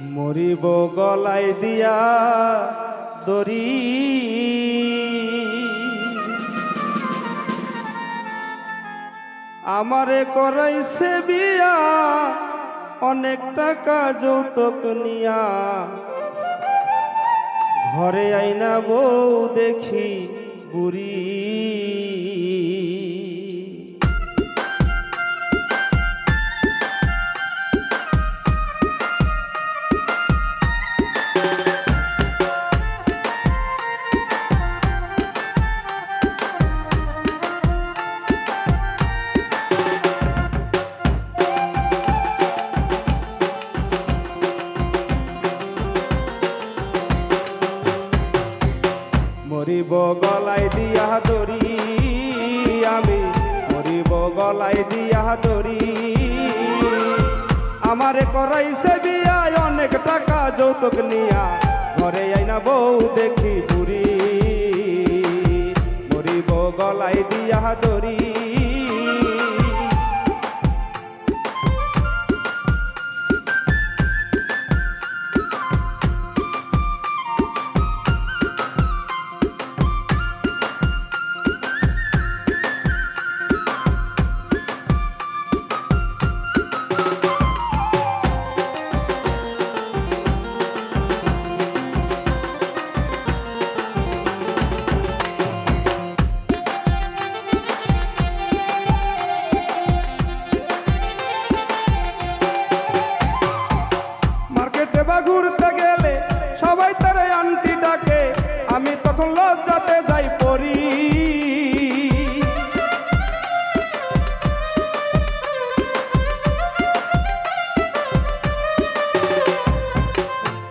মরিব গলাই দিয়া দড়ি। আমারে করাইছে বিয়া, অনেক টাকা যৌতুক নিয়া। ঘরে আইনা বউ দেখি বুড়ি। গলায় দিয়া তরি আমারে করাইছে বিয়ায় অনেক টাকা যৌতুক নিয়া। ঘরে আইনা বউ দেখি বুড়ি। মরিব গলায় দিয়া দড়ি। তখন লজ্জাতে যাই পড়ি।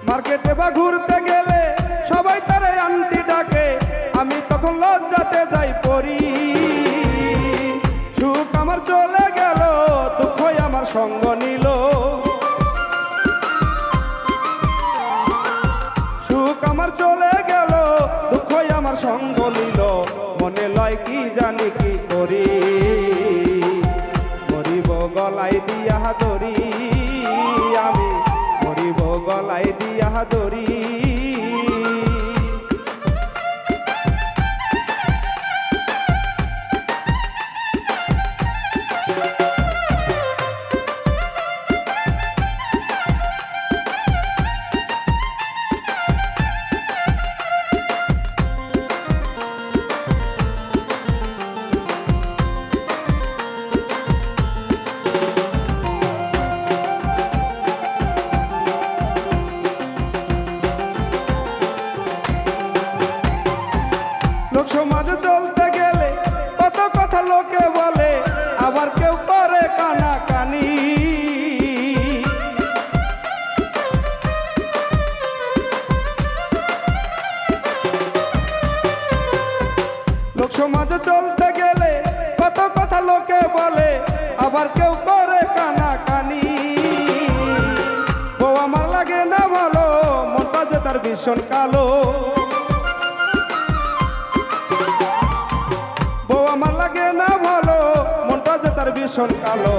মার্কেটে বা ঘুরতে গেলে সবাই তারে আন্টি ডাকে, আমি তখন লজ্জাতে যাই পড়ি। সুখ আমার চলে গেল, দুঃখই আমার সঙ্গ নিল। চলে সঙ্গ নিল। মনে লয় কি জানি কি করি। মরিব গলাই দিয়া দড়ি সমাজে চলতে গেলে কত কথা লোকে বলে, আবার কেউ করে কানা কানি বউ আমার লাগে না ভালো, মনটা যে তার ভীষণ কালো। আমার লাগে না ভালো ভীষণ কালো।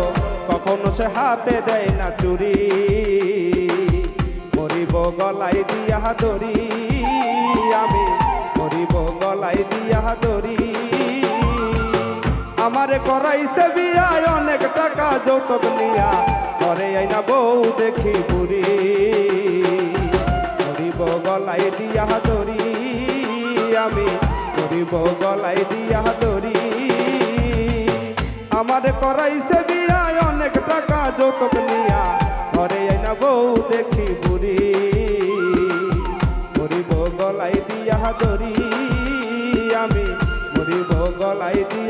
কখনো সে হাতে দেয় না চুরি। মরিব গলায় দিয়া দড়ি আমি মরিব গলায় দিয়া দড়ি আমারে করাইছে বিয়ায় অনেক টাকা যৌতুক নিয়া। ঘরে আইনা বউ দেখি বুড়ি। মরিব গলায় দিয়া দড়ি আমি। মরিব গলায় দিয়া দড়ি আমার করাইছে বিয়ায় অনেক টাকা যৌতুক নিয়া।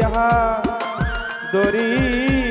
দিয়া দড়ি